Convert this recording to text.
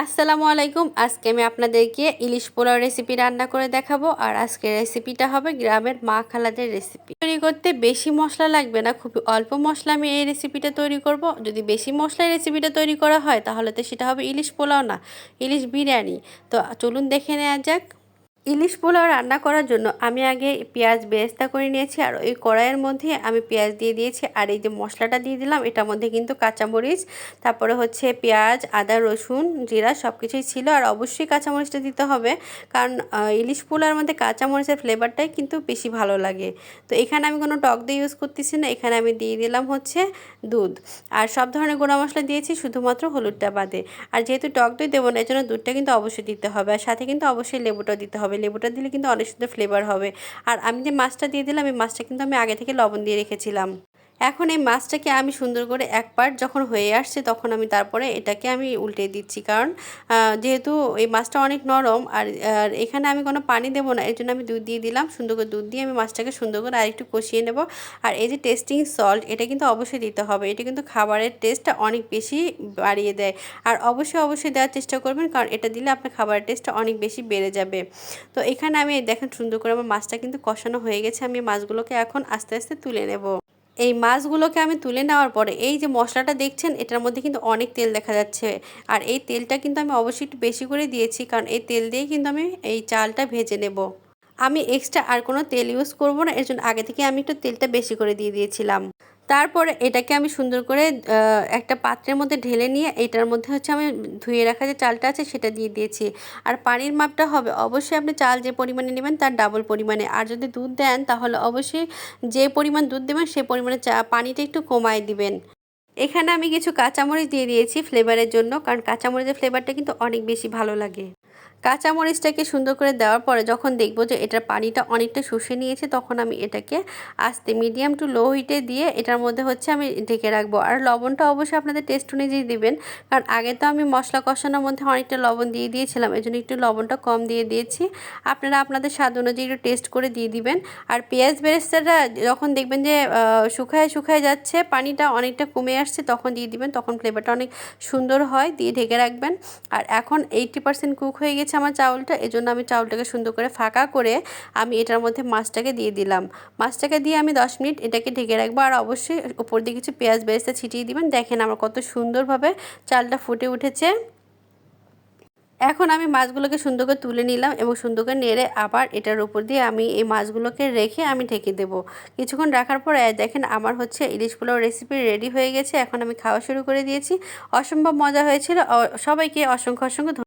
আসসালামু আলাইকুম। আজকে আমি আপনাদেরকে ইলিশ পোলাও রেসিপি রান্না করে দেখাবো। আর আজকের রেসিপিটা হবে গ্রামের মা খালাদের রেসিপি তৈরি করতে বেশি মশলা লাগবে না খুব অল্প মশলা আমি এই রেসিপিটা তৈরি করব। যদি বেশি মশলায় রেসিপিটা তৈরি করা হয়, তাহলে তো সেটা হবে ইলিশ পোলাও না, ইলিশ বিরিয়ানি। তো চলুন দেখে নেওয়া যাক। ইলিশ পোলাও রান্না করার জন্য আমি আগে পেঁয়াজ বেরেস্তা করে নিয়েছি আর ওই কড়াইয়ের মধ্যে আমি পেঁয়াজ দিয়ে দিয়েছি আর এই যে মশলাটা দিয়ে দিলাম, এটার মধ্যে কিন্তু কাঁচামরিচ, তারপরে হচ্ছে পেঁয়াজ, আদা, রসুন, জিরা সব কিছুই ছিল আর অবশ্যই কাঁচামরিচটা দিতে হবে কারণ ইলিশ পোলাওর মধ্যে কাঁচামরিচের ফ্লেভারটাই কিন্তু বেশি ভালো লাগে। তো এখানে আমি কোনো টক দিয়ে ইউজ করতেছি না, এখানে আমি দিয়ে দিলাম হচ্ছে দুধ। আর সব ধরনের গুঁড়া মশলা দিয়েছি শুধুমাত্র হলুদটা বাদে। আর যেহেতু টক দই দেবো না এর জন্য দুধটা কিন্তু অবশ্যই দিতে হবে আর সাথে কিন্তু অবশ্যই লেবুটা দিতে হবে। হবে, লেবুটা দিলে কিন্তু অনেক সুন্দর ফ্লেভার হবে। আর আমি যে মাছটা দিয়ে দিলাম, এই মাছটা কিন্তু আমি আগে থেকে লবণ দিয়ে রেখেছিলাম। এখন এই মাছটাকে আমি সুন্দর করে এক পার্ট যখন হয়ে আসছে তখন আমি তারপরে এটাকে আমি উল্টে দিচ্ছি। কারণ যেহেতু এই মাছটা অনেক নরম আর আর এখানে আমি কোনো পানি দেবো না, এর জন্য আমি দুধ দিয়ে দিলাম। সুন্দর করে দুধ দিয়ে আমি মাছটাকে সুন্দর করে আরেকটু কষিয়ে নেব। আর এই যে টেস্টিং সল্ট এটা কিন্তু অবশ্যই দিতে হবে। এটা কিন্তু খাবারের টেস্টটা অনেক বেশি বাড়িয়ে দেয়। আর অবশ্যই অবশ্যই দেওয়ার চেষ্টা করবেন, কারণ এটা দিলে আপনার খাবারের টেস্টটা অনেক বেশি বেড়ে যাবে। তো এখানে আমি, দেখেন সুন্দর করে আমার মাছটা কিন্তু কষানো হয়ে গেছে। আমি মাছগুলোকে এখন আস্তে আস্তে তুলে নেব। এই মাছগুলোকে আমি তুলে নেওয়ার পরে এই যে মশলাটা দেখছেন, এটার মধ্যে কিন্তু অনেক তেল দেখা যাচ্ছে। আর এই তেলটা কিন্তু আমি অবশ্যই একটু বেশি করে দিয়েছি, কারণ এই তেল দিয়ে কিন্তু আমি এই চালটা ভেজে নেব। আমি এক্সট্রা আর কোনো তেল ইউজ করব না, এর জন্য আগে থেকে আমি একটু তেলটা বেশি করে দিয়ে দিয়েছিলাম। তারপরে এটাকে আমি সুন্দর করে একটা পাত্রের মধ্যে ঢেলে নিয়ে এটার মধ্যে হচ্ছে আমি ধুয়ে রাখা যে চালটা আছে সেটা দিয়ে দিয়েছি। আর পানির মাপটা হবে, অবশ্যই আপনি চাল যে পরিমাণে নেবেন তার ডাবল পরিমাণে। আর যদি দুধ দেন তাহলে অবশ্যই যে পরিমাণ দুধ দেবেন সে পরিমাণে চা, পানিটা একটু কমায় দিবেন। এখানে আমি কিছু কাঁচামরিচ দিয়ে দিয়েছি ফ্লেভারের জন্য, কারণ কাঁচামরিচের ফ্লেভারটা কিন্তু অনেক বেশি ভালো লাগে। কাঁচামরিচটাকে সুন্দর করে দেওয়ার পরে যখন দেখব যে এটার পানিটা অনেকটা শুষে নিয়েছে, তখন আমি এটাকে আস্তে মিডিয়াম টু লো হিটে দিয়ে এটার মধ্যে হচ্ছে আমি ঢেকে রাখব। আর লবণটা অবশ্যই আপনাদের টেস্ট অনুযায়ী দিবেন, কারণ আগে তো আমি মশলা কষানোর মধ্যে অনেকটা লবণ দিয়ে দিয়েছিলাম এই জন্য একটু লবণটা কম দিয়ে দিয়েছি। আপনারা আপনাদের স্বাদ অনুযায়ী একটু টেস্ট করে দিয়ে দিবেন। আর পেঁয়াজ বেরেস্তাটা যখন দেখবেন যে শুকায় শুকায় যাচ্ছে, পানিটা অনেকটা কমে আসছে, তখন দিয়ে দিবেন, তখন ফ্লেভারটা অনেক সুন্দর হয়, দিয়ে ঢেকে রাখবেন। আর এখন এইটটি পার্সেন্ট কুক হয়ে গেছে। আমার চাউলটা, এজন্য আমি চাউলটাকে সুন্দর করে ফাঁকা করে আমি এটার মধ্যে মাছটাকে দিয়ে দিলাম। মাছটাকে দিয়ে আমি দশ মিনিট এটাকে ঢেকে রাখব আর অবশ্যই উপর দিয়ে কিছু পেঁয়াজ বেরেস্তা ছিটিয়ে দিবেন। দেখেন আমার কত সুন্দরভাবে চালটা ফুটে উঠেছে। এখন আমি মাছগুলোকে সুন্দর করে তুলে নিলাম এবং সুন্দর করে নেড়ে আবার এটার উপর দিয়ে আমি এই মাছগুলোকে রেখে আমি ঢেকে দেবো। কিছুক্ষণ রাখার পর দেখেন আমার হচ্ছে ইলিশ পোলাও রেসিপি রেডি হয়ে গেছে। এখন আমি খাওয়া শুরু করে দিয়েছি। অসম্ভব মজা হয়েছিল। সবাইকে অসংখ্য অসংখ্য